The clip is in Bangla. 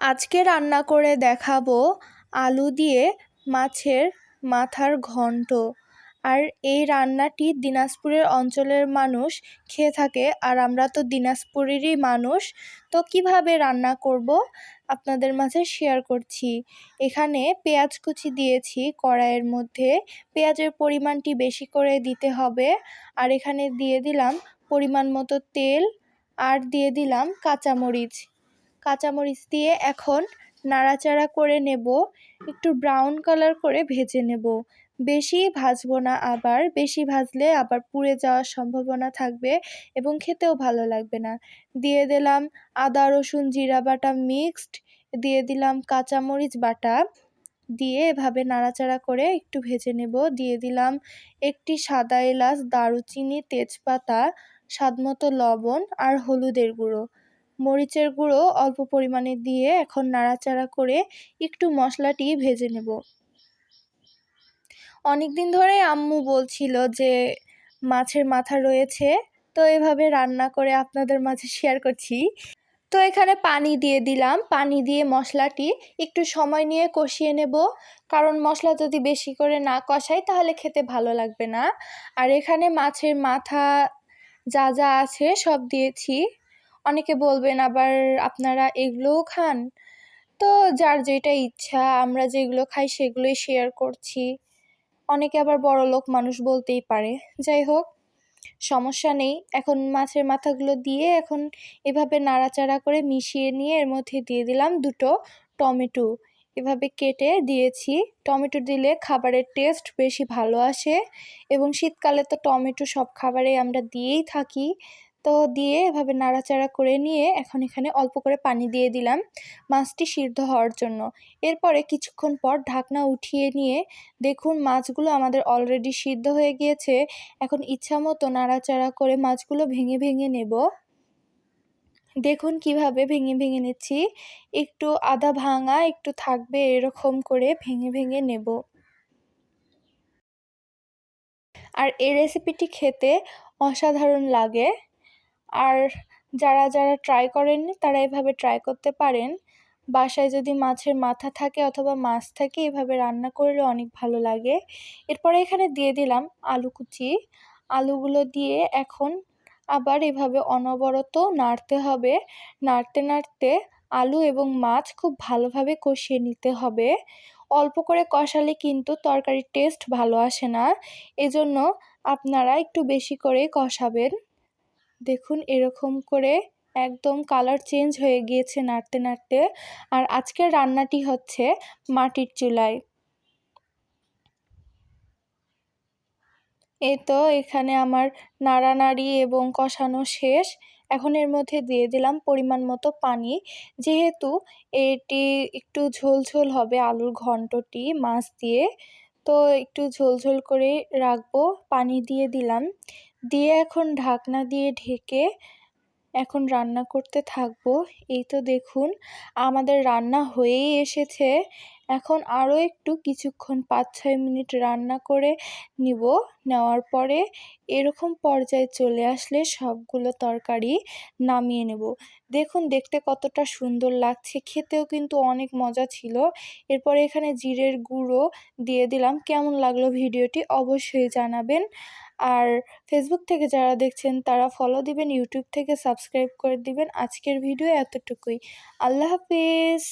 আজকে রান্না করে দেখাবো আলু দিয়ে মাছের মাথার ঘন্ট। আর এই রান্নাটি দিনাজপুরের অঞ্চলের মানুষ খেয়ে থাকে, আর আমরা তো দিনাজপুরেরই মানুষ, তো কীভাবে রান্না করব আপনাদের মাঝে শেয়ার করছি। এখানে পেঁয়াজ কুচি দিয়েছি কড়াইয়ের মধ্যে, পেঁয়াজের পরিমাণটি বেশি করে দিতে হবে। আর এখানে দিয়ে দিলাম পরিমাণ মতো তেল, আর দিয়ে দিলাম কাঁচামরিচ। কাঁচামরিচ দিয়ে এখন নাড়াচাড়া করে নেব। একটু ব্রাউন কালার করে ভেজে নেব। বেশি ভাজবো না আবার, বেশি ভাজলে আবার পুড়ে যাওয়ার সম্ভাবনা থাকবে এবং খেতেও ভালো লাগবে না। দিয়ে দিলাম আদা, রসুন, জিরা বাটা মিক্সড দিয়ে দিলাম কাঁচামরিচ বাটা। দিয়ে এভাবে নাড়াচাড়া করে একটু ভেজে নেব। দিয়ে দিলাম একটি সাদা এলাচ, দারুচিনি, তেজপাতা, স্বাদমতো লবণ আর হলুদের গুঁড়ো। মরিচের গুঁড়ো অল্প পরিমাণে দিয়ে এখন নাড়াচাড়া করে একটু মশলাটি ভেজে নেব। অনেক দিন ধরে আম্মু বলছিল যে, মাছের মাথা রয়েছে, তো এভাবে রান্না করে আপনাদের মাঝে শেয়ার করছি। তো এখানে পানি দিয়ে দিলাম। পানি দিয়ে মশলাটি একটু সময় নিয়ে কষিয়ে নেব। কারণ মশলা যদি বেশি করে না কষাই, তাহলে খেতে ভালো লাগবে না। আর এখানে মাছের মাথা যা যা আছে সব দিয়েছি। অনেকে বলবেন আবার আপনারা এগুলোও খান। তো যার যেটা ইচ্ছা, আমরা যেগুলো খাই সেগুলোই শেয়ার করছি। অনেকে আবার বড় লোক মানুষ বলতেই পারে। যাই হোক, সমস্যা নেই। এখন মাছের মাথাগুলো দিয়ে এখন এভাবে নাড়াচাড়া করে মিশিয়ে নিয়ে এর মধ্যে দিয়ে দিলাম দুটো টমেটো। এভাবে কেটে দিয়েছি। টমেটো দিলে খাবারের টেস্ট বেশি ভালো আসে এবং শীতকালে তো টমেটো সব খাবারে আমরা দিয়েই থাকি। তো দিয়ে এভাবে নাড়াচাড়া করে নিয়ে এখন এখানে অল্প করে পানি দিয়ে দিলাম মাছটি সিদ্ধ হওয়ার জন্য। এরপরে কিছুক্ষণ পর ঢাকনা উঠিয়ে নিয়ে দেখুন মাছগুলো আমাদের অলরেডি সিদ্ধ হয়ে গিয়েছে। এখন ইচ্ছা মতো নাড়াচাড়া করে মাছগুলো ভেঙে ভেঙে নেব। দেখুন কীভাবে ভেঙে ভেঙে নিচ্ছি। একটু আদা ভাঙা, একটু থাকবে এরকম করে ভেঙে ভেঙে নেব। আর এই রেসিপিটি খেতে অসাধারণ লাগে। আর যারা যারা ট্রাই করেননি তারা এভাবে ট্রাই করতে পারেন। বাসায় যদি মাছের মাথা থাকে অথবা মাছ থাকে, এভাবে রান্না করলে অনেক ভালো লাগে। এরপরে এখানে দিয়ে দিলাম আলু কুচি। আলুগুলো দিয়ে এখন আবার এভাবে অনবরত নাড়তে হবে। নাড়তে নাড়তে আলু এবং মাছ খুব ভালোভাবে কষিয়ে নিতে হবে। অল্প করে কষালে কিন্তু তরকারির টেস্ট ভালো আসে না। এজন্য আপনারা একটু বেশি করে কষাবেন। দেখুন, এরকম করে একদম কালার চেঞ্জ হয়ে গিয়েছে নাড়তে নাড়তে। আর আজকের রান্নাটি হচ্ছে মাটির চুলায়। এ তো এখানে আমার নাড়ানাড়ি এবং কষানো শেষ। এখন এর মধ্যে দিয়ে দিলাম পরিমাণ মতো পানি। যেহেতু এটি একটু ঝোল ঝোল হবে আলুর ঘন্টটি মাছ দিয়ে, তো একটু ঝোল ঝোল করে রাখব। পানি দিয়ে দিলাম। দিয়ে এখন ঢাকনা দিয়ে ঢেকে এখন রান্না করতে থাকব। এই তো দেখুন, আমাদের রান্না হয়েই এসেছে। এখন আরও একটু কিছুক্ষণ পাঁচ ছয় মিনিট রান্না করে নিব। নেওয়ার পরে এরকম পর্যায়ে চলে আসলে সবগুলো তরকারি নামিয়ে নেব। দেখুন, দেখতে কতটা সুন্দর লাগছে। খেতেও কিন্তু অনেক মজা ছিল। এরপরে এখানে জিরের গুঁড়ো দিয়ে দিলাম। কেমন লাগল ভিডিওটি অবশ্যই জানাবেন। আর ফেসবুক থেকে যারা দেখছেন, তারা ফলো দিবেন ইউটিউব থেকে সাবস্ক্রাইব করে দিবেন। আজকের ভিডিও এতটুকুই। আল্লাহ হাফিজ।